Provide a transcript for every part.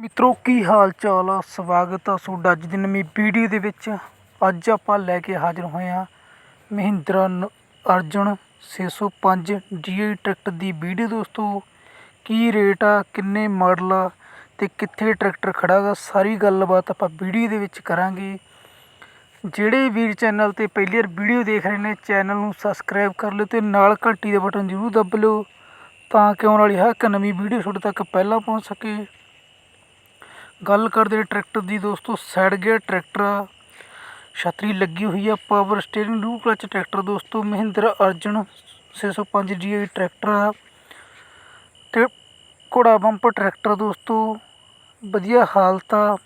ਮਿੱਤਰੋ, ਕੀ ਹਾਲ ਚਾਲ ਆ? ਸਵਾਗਤ ਆ ਤੁਹਾਡਾ ਅੱਜ ਦੀ ਨਵੀਂ ਵੀਡੀਓ ਦੇ ਵਿੱਚ। ਅੱਜ ਆਪਾਂ ਲੈ ਕੇ ਹਾਜ਼ਰ ਹੋਏ ਆ ਮਹਿੰਦਰਾ ਨ- ਅਰਜਨ 605 DI ਟਰੈਕਟਰ ਦੀ ਵੀਡੀਓ ਦੋਸਤੋ। ਕੀ ਰੇਟ ਆ, ਕਿੰਨੇ ਮਾਡਲ ਆ ਤੇ ਕਿੱਥੇ ਟਰੈਕਟਰ ਖੜਾ ਗਾ, ਸਾਰੀ ਗੱਲਬਾਤ ਆਪਾਂ ਵੀਡੀਓ ਦੇ ਵਿੱਚ ਕਰਾਂਗੇ। ਜਿਹੜੇ ਵੀਰ ਚੈਨਲ ਤੇ ਪਹਿਲੀ ਵਾਰ ਵੀਡੀਓ ਦੇਖ ਰਹੇ ਨੇ, ਚੈਨਲ ਨੂੰ ਸਬਸਕ੍ਰਾਈਬ ਕਰ ਲਿਓ ਤੇ ਨਾਲ ਘੰਟੀ ਦਾ ਬਟਨ ਜ਼ਰੂਰ ਦੱਬ ਲਿਓ ਤਾਂ ਕਿ ਆਉਣ ਵਾਲੀ ਹਰ ਇੱਕ ਨਵੀਂ ਵੀਡੀਓ ਤੁਹਾਡੇ ਤੱਕ ਪਹਿਲਾਂ ਪਹੁੰਚ ਸਕੇ। ਗੱਲ ਕਰਦੇ ਟਰੈਕਟਰ ਦੀ ਦੋਸਤੋ ਸਾਈਡ ਗੇਅਰ ਟਰੈਕਟਰ ਆ। ਛਤਰੀ ਲੱਗੀ ਹੋਈ ਆ ਪਾਵਰ ਸਟੀਅਰਿੰਗ ਲੂ ਕਲਚ ਟਰੈਕਟਰ ਦੋਸਤੋ, ਮਹਿੰਦਰਾ ਅਰਜਨ 605 DI ਟਰੈਕਟਰ ਆ। ਤੇ ਘੋੜਾ ਬੰਪਰ ਟਰੈਕਟਰ ਦੋਸਤੋ, ਵਧੀਆ ਹਾਲਤ ਆ।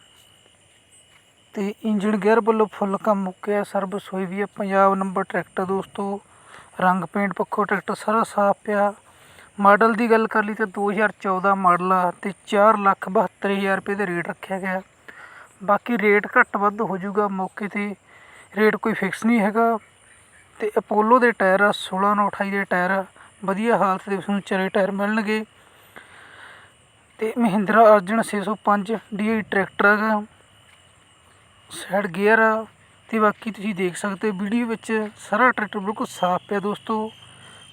ਤੇ ਇੰਜਨ ਗੇਅਰ ਵੱਲੋਂ ਫੁੱਲ ਕੰਮ ਮੁੱਕਿਆ, ਸਰਵਿਸ ਹੋਈ ਵੀ ਆ, ਪੰਜਾਬ ਨੰਬਰ ਟਰੈਕਟਰ ਦੋਸਤੋ। ਰੰਗ ਪੇਂਟ ਪੱਖੋਂ ਟਰੈਕਟਰ ਸਾਰਾ ਸਾਫ਼ ਪਿਆ। ਮਾਡਲ ਦੀ ਗੱਲ ਕਰ ਲਈ ਤਾਂ 2014 ਮਾਡਲ ਆ ਅਤੇ ਚਾਰ ਲੱਖ ਬਹੱਤਰ ਹਜ਼ਾਰ ਰੁਪਏ ਦਾ ਰੇਟ ਰੱਖਿਆ ਗਿਆ। ਬਾਕੀ ਰੇਟ ਘੱਟ ਵੱਧ ਹੋ ਜਾਊਗਾ ਮੌਕੇ ਤੇ। ਰੇਟ ਕੋਈ ਫਿਕਸ ਨਹੀਂ ਹੈਗਾ ਅਤੇ ਅਪੋਲੋ ਦੇ ਟਾਇਰ ਆ ਸੋਲ੍ਹਾਂ ਨੌ ਅਠਾਈ ਦੇ ਟਾਇਰ ਆ। ਵਧੀਆ ਹਾਲਤ ਦੇ ਵਿੱਚ ਨੂੰ ਚਰੇ ਟਾਇਰ ਮਿਲਣਗੇ। ਅਤੇ ਮਹਿੰਦਰਾ ਅਰਜਨ ਛੇ ਸੌ ਪੰਜ ਡੀ ਆਈ ਟਰੈਕਟਰ ਹੈਗਾ। ਸਾਈਡ ਗੇਅਰ ਆ। ਅਤੇ ਬਾਕੀ ਤੁਸੀਂ ਦੇਖ ਸਕਦੇ ਹੋ ਵੀਡੀਓ ਵਿੱਚ ਸਾਰਾ ਟਰੈਕਟਰ ਬਿਲਕੁਲ ਸਾਫ਼ ਪਿਆ ਦੋਸਤੋ।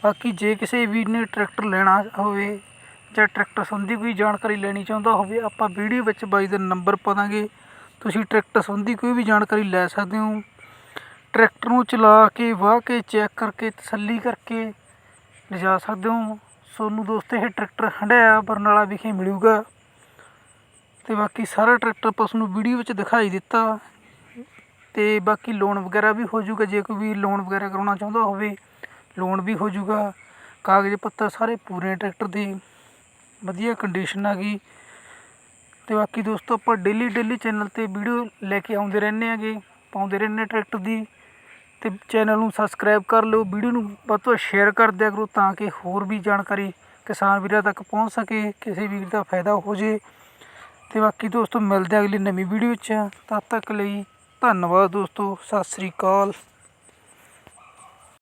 ਬਾਕੀ ਜੇ ਕਿਸੇ ਵੀਰ ਨੇ ਟਰੈਕਟਰ ਲੈਣਾ ਹੋਵੇ ਜਾਂ ਟਰੈਕਟਰ ਸੰਬੰਧੀ ਕੋਈ ਜਾਣਕਾਰੀ ਲੈਣੀ ਚਾਹੁੰਦਾ ਹੋਵੇ, ਆਪਾਂ ਵੀਡੀਓ ਵਿੱਚ ਬਾਈ ਦਾ ਨੰਬਰ ਪਾ ਦਾਂਗੇ। ਤੁਸੀਂ ਟਰੈਕਟਰ ਸੰਬੰਧੀ ਕੋਈ ਵੀ ਜਾਣਕਾਰੀ ਲੈ ਸਕਦੇ ਹੋ। ਟਰੈਕਟਰ ਨੂੰ ਚਲਾ ਕੇ, ਵਾਹ ਕੇ, ਚੈੱਕ ਕਰਕੇ, ਤਸੱਲੀ ਕਰਕੇ ਲਿਜਾ ਸਕਦੇ ਹੋ। ਸੋਨੂੰ ਦੋਸਤੋ, ਇਹ ਟਰੈਕਟਰ ਹੰਡਿਆ ਬਰਨਾਲਾ ਵਿਖੇ ਮਿਲੂਗਾ। ਤੇ ਬਾਕੀ ਸਾਰਾ ਟਰੈਕਟਰ ਆਪਾਂ ਤੁਹਾਨੂੰ ਵੀਡੀਓ ਵਿੱਚ ਦਿਖਾਈ ਦਿੱਤਾ। ਤੇ ਬਾਕੀ ਲੋਨ ਵਗੈਰਾ ਵੀ ਹੋ ਜਾਊਗਾ, ਜੇ ਕੋਈ ਵੀ ਲੋਨ ਵਗੈਰਾ ਕਰਾਉਣਾ ਚਾਹੁੰਦਾ ਹੋਵੇ। ਲੋਨ ਵੀ ਹੋ ਜਾਊਗਾ। ਕਾਗਜ਼ ਪੱਤਰ ਸਾਰੇ ਪੂਰੇ ਟਰੈਕਟਰ ਦੇ ਵਧੀਆ ਕੰਡੀਸ਼ਨ ਆ ਗਈ। ਅਤੇ ਬਾਕੀ ਦੋਸਤੋ, ਆਪਾਂ ਡੇਲੀ ਡੇਲੀ ਚੈਨਲ ਤੇ ਵੀਡੀਓ ਲੈ ਕੇ ਆਉਂਦੇ ਰਹਿੰਦੇ ਆਗੇ ਪਾਉਂਦੇ ਰਹਿੰਦੇ ਟਰੈਕਟਰ ਦੀ। ਅਤੇ ਚੈਨਲ ਨੂੰ ਸਬਸਕ੍ਰਾਈਬ ਕਰ ਲਿਓ ਵੀਡੀਓ ਨੂੰ ਵੱਧ ਤੋਂ ਵੱਧ ਸ਼ੇਅਰ ਕਰ ਦਿਆ ਕਰੋ ਤਾਂ ਕਿ ਹੋਰ ਵੀ ਜਾਣਕਾਰੀ ਕਿਸਾਨ ਵੀਰਾਂ ਤੱਕ ਪਹੁੰਚ ਸਕੇ, ਕਿਸੇ ਵੀਰ ਦਾ ਫਾਇਦਾ ਹੋ ਜੇ। ਤੇ ਬਾਕੀ ਦੋਸਤੋ, ਮਿਲਦੇ ਅਗਲੀ ਨਵੀਂ ਵੀਡੀਓ 'ਚ। ਤਦ ਤੱਕ ਲਈ ਧੰਨਵਾਦ ਦੋਸਤੋ, ਸਤਿ ਸ੍ਰੀ ਅਕਾਲ।